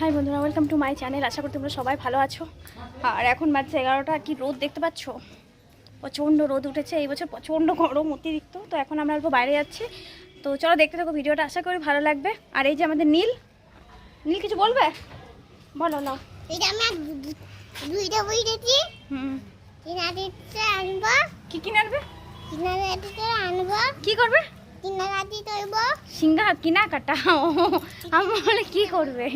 High বন্ধুরা welcome to my channel আশা করি তোমরা সবাই ভালো আছো। আর এখন বাজছে এগারোটা। কি রোদ দেখতে পাচ্ছ? প্রচণ্ড রোদ উঠেছে। এই বছর প্রচণ্ড গরম অতিরিক্ত। তো এখন আমরা অল্প বাইরে যাচ্ছি। তো চলো দেখতে থাকো ভিডিওটা। আশা করি ভালো লাগবে। আর এই যে আমাদের নীল। নীল কিছু বলবে? বলো না। কি কিনে আনবে। কিনারিতে আনব। কি করবে? সিঙ্গা কিনা কাটা আমি বলে কি করবে?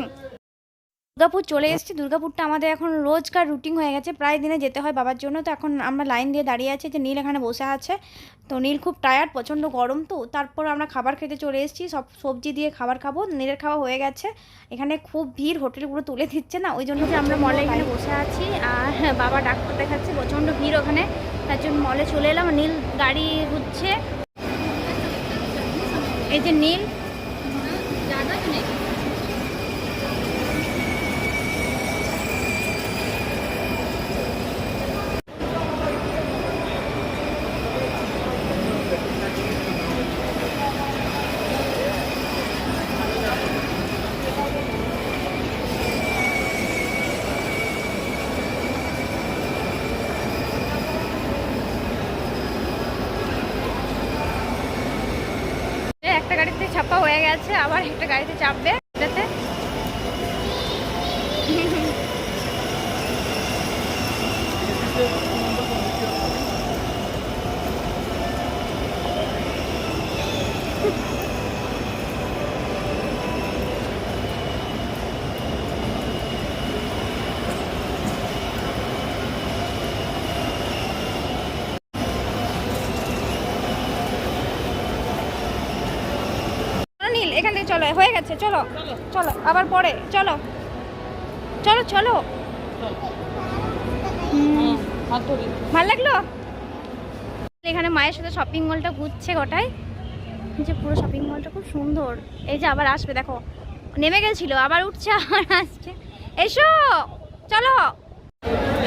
দুর্গাপুর চলে এসেছি। দুর্গাপুরটা আমাদের এখন রোজকার রুটিন হয়ে গেছে। প্রায় দিনে যেতে হয় বাবার জন্য। তো এখন আমরা লাইন দিয়ে দাঁড়িয়ে আছি যে নীল এখানে বসে আছে। তো নীল খুব টায়ার্ড প্রচণ্ড গরম তো। তারপর আমরা খাবার খেতে চলে এসেছি। সব সবজি দিয়ে খাবার খাব। নীলের খাওয়া হয়ে গেছে। এখানে খুব ভিড় হোটেলগুলো তুলে দিচ্ছে না। ওই জন্য যে আমরা মলে এখানে বসে আছি। আর বাবা ডাক্তার দেখাচ্ছে। প্রচণ্ড ভিড় ওখানে। তার জন্য মলে চলে এলাম। নীল গাড়ি হচ্ছে এই যে নীল এ একটা গাড়িতে চাপা হয়ে গেছে আবার একটা গাড়িতে চাপবে এটাতে। Thank নীল এখান থেকে চলো হয়ে গেছে চলো চলো আবার পরে চলো চলো চলো। ভালো লাগল? এখানে মায়ের সাথে শপিং মলটা ঘুরছে গোটাই যে পুরো শপিং মলটা খুব সুন্দর। এই যে আবার আসবে দেখো নেমে গেছিল আবার উঠছে আবার আসছে। এসো চলো।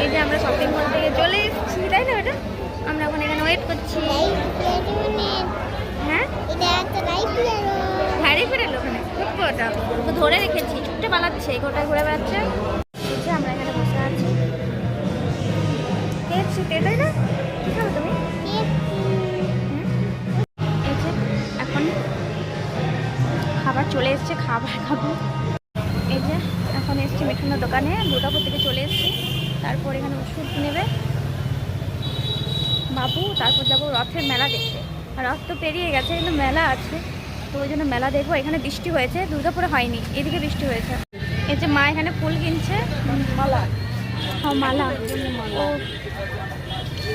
এই যে আমরা শপিং মল থেকে চলে এসেছি তাই না ওটা আমরা এখন এখানে ওয়েট করছি। হ্যাঁ এটা একটা লাইফ হারিয়ে ফেরাল ওখানে খুব ওটা। তো ধরে রেখেছি, ছুটে পালাচ্ছে গোটায় ঘুরে বেড়াচ্ছে। আমরা এখানে বসে আছি। খেয়েছি তাই না? কি খাবে তুমি? এখন খাবার চলে এসছে, খাবার খাব। এই যে, এখন এসছি মিঠানোর দোকানে, দুর্গাপুর থেকে চলে এসছি। তারপর এখানে ওষুধ নেবে। বাবু, তারপর যাব রথের মেলা দেখতে। রথ তো পেরিয়ে গেছে, কিন্তু মেলা আছে। তো ওই জন্য মেলা দেখব। এখানে বৃষ্টি হয়েছে দুর্গাপুরে হয়নি এদিকে বৃষ্টি হয়েছে। এই যে মা এখানে ফুল কিনছে। মালা। হ্যাঁ মালা। ও।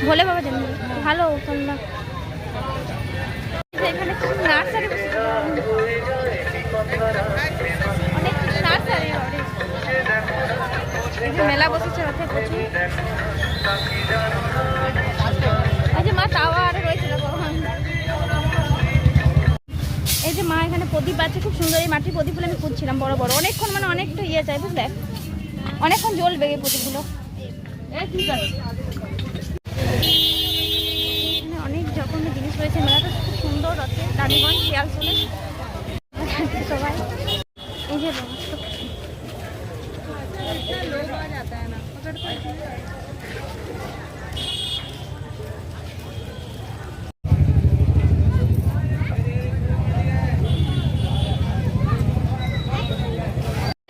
বলে বাবা জানি ভালো ফুলটা এখানে নার্সারি অনেক নার্সারি অনেক মেলা বসেছে রথে যে মা এখানে প্রদীপ আছে খুব সুন্দর এই মাটির প্রদীপগুলো আমি খুঁজছিলাম বড় বড়। অনেকক্ষণ মানে অনেকটা ইয়ে চাই বুঝলে? অনেকক্ষণ জ্বলবে এই প্রদীপগুলো। ঠিক আছে অনেক রকমের জিনিস রয়েছে মেলাটা খুব সুন্দর রথে রানীগঞ্জ শিয়ালসোলে সবাই এই যে সমস্ত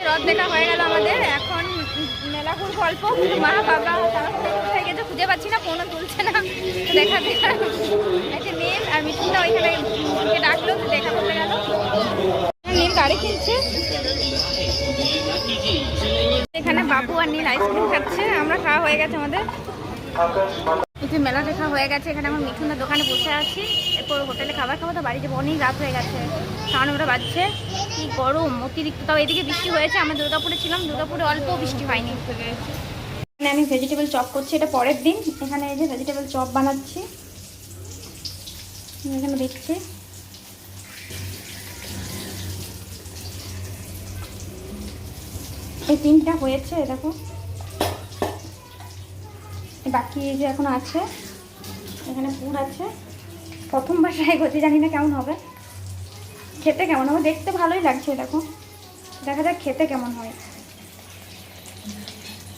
রথ দেখা হয়ে গেল আমাদের এখন খুব গল্প, মা, বাবা কোথায় গেছে খুঁজে পাচ্ছি না, ফোনও তুলছে না দেখা যে নীল আর মিঠুনটা ওইখানে ডাকলো দেখা করতে গেল। নীল গাড়ি কিনছে। এখানে বাবু আর নীল আইসক্রিম খাচ্ছে, আমরা খাওয়া হয়ে গেছে আমাদের। যে মেলা দেখা হয়ে গেছে, এখানে আমার মিঠুনের দোকানে বসে আছি। এরপর হোটেলে খাবার খাব, তো বাড়ি যাব অনেক রাত হয়ে গেছে। সাড়ে নটা বাজছে। কি গরম, অতিরিক্ত। তাও এদিকে বৃষ্টি হয়েছে, আমরা দুর্গাপুরে ছিলাম, দুর্গাপুরে অল্প বৃষ্টি হয়নি। এখানে আমি ভেজিটেবল চপ করছি, এটা পরের দিন। এখানে এই যে ভেজিটেবল চপ বানাচ্ছি। এখানে দেখছি। এই তিনটা হয়েছে, দেখো। বাকি যে এখন আছে, এখানে পুর আছে। প্রথমবার ট্রাই করছি, জানি না কেমন হবে। খেতে কেমন হবে? দেখতে ভালোই লাগছে, দেখো। দেখা যাক খেতে কেমন হয়।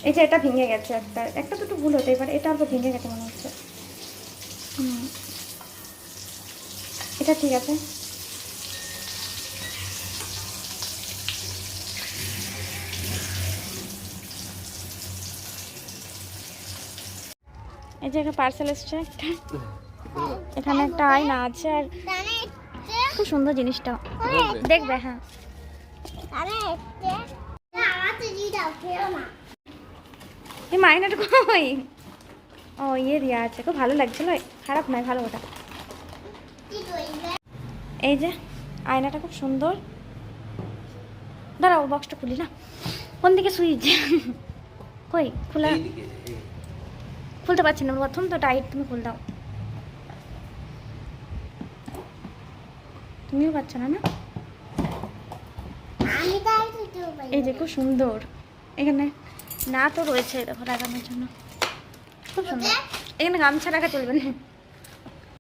এই যে এটা ভেঙে গেছে একটা। একটা দুটো ভুল হতে পারে, এটা আবার ভেঙে গেছে মনে হচ্ছে। এটা ঠিক আছে। এই যে একটা পার্সেল এসছে একটা। এখানে একটা আয়না আছে আর খুব সুন্দর জিনিসটা। দেখবে হ্যাঁ। দিয়ে এই মাইনাটা কই? ও ইয়ে দেওয়া আছে। খুব ভালো লাগছিল খারাপ নয় ভালো ওটা। এই যে আয়নাটা খুব সুন্দর। দাঁড়াও বক্সটা খুলি না। কোন দিকে সুইচ কই? খোলা। খুলতে পারছি না। প্রথম তো টাইট তুমি খুল দাও। তুমিও পাচ্ছ না না? এই যে খুব সুন্দর। এখানে না তো রয়েছে দেখো লাগানোর জন্য। খুব সুন্দর। এখানে গামছা রাখা চলবে না।